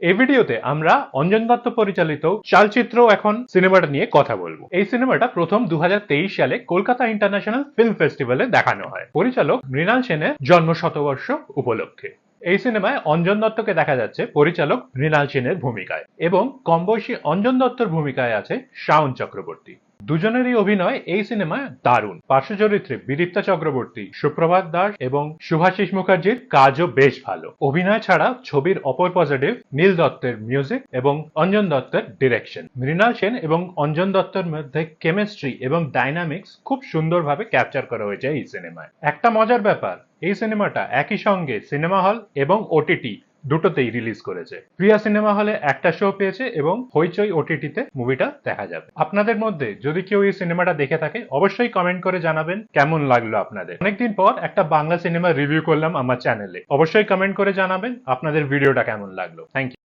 এই ভিডিওতে আমরা অঞ্জন দত্ত পরিচালিত চালচিত্র এখন সিনেমাটা নিয়ে কথা বলব। এই সিনেমাটা প্রথম দু হাজার তেইশ সালে কলকাতা ইন্টারন্যাশনাল ফিল্ম ফেস্টিভ্যালে দেখানো হয়। পরিচালক মৃণাল সেনের জন্ম শতবর্ষ উপলক্ষে। এই সিনেমায় অঞ্জন দত্তকে দেখা যাচ্ছে পরিচালক মৃণাল সেনের ভূমিকায় এবং কম বয়সী অঞ্জন দত্তর ভূমিকায় আছে শাওন চক্রবর্তী। দুজনেরই অভিনয় এই সিনেমায় দারুণ। পার্শ্ব চরিত্রে বিদীপ্তা চক্রবর্তী, সুপ্রভাত দাস এবং শুভাশিস মুখার্জির কাজও বেশ ভালো। অভিনয় ছাড়া ছবির অপর পজিটিভ নীল দত্তের মিউজিক এবং অঞ্জন দত্তের ডিরেকশন মৃণাল সেন এবং অঞ্জন দত্তের মধ্যে কেমিস্ট্রি এবং ডাইনামিক্স খুব সুন্দরভাবে ক্যাপচার করা হয়েছে এই সিনেমায়। একটা মজার ব্যাপার, এই সিনেমাটা একই সঙ্গে সিনেমা হল এবং ওটিটি দুটোতেই রিলিজ করেছে। প্রিয়া সিনেমা হলে একটা শো পেয়েছে এবং হইচই ওটিটিতে মুভিটা দেখা যাবে। আপনাদের মধ্যে যদি কেউ এই সিনেমাটা দেখে থাকে, অবশ্যই কমেন্ট করে জানাবেন কেমন লাগল আপনাদের। অনেকদিন পর একটা বাংলা সিনেমা রিভিউ করলাম আমার চ্যানেলে অবশ্যই কমেন্ট করে জানাবেন আপনাদের ভিডিওটা কেমন লাগল। Thank you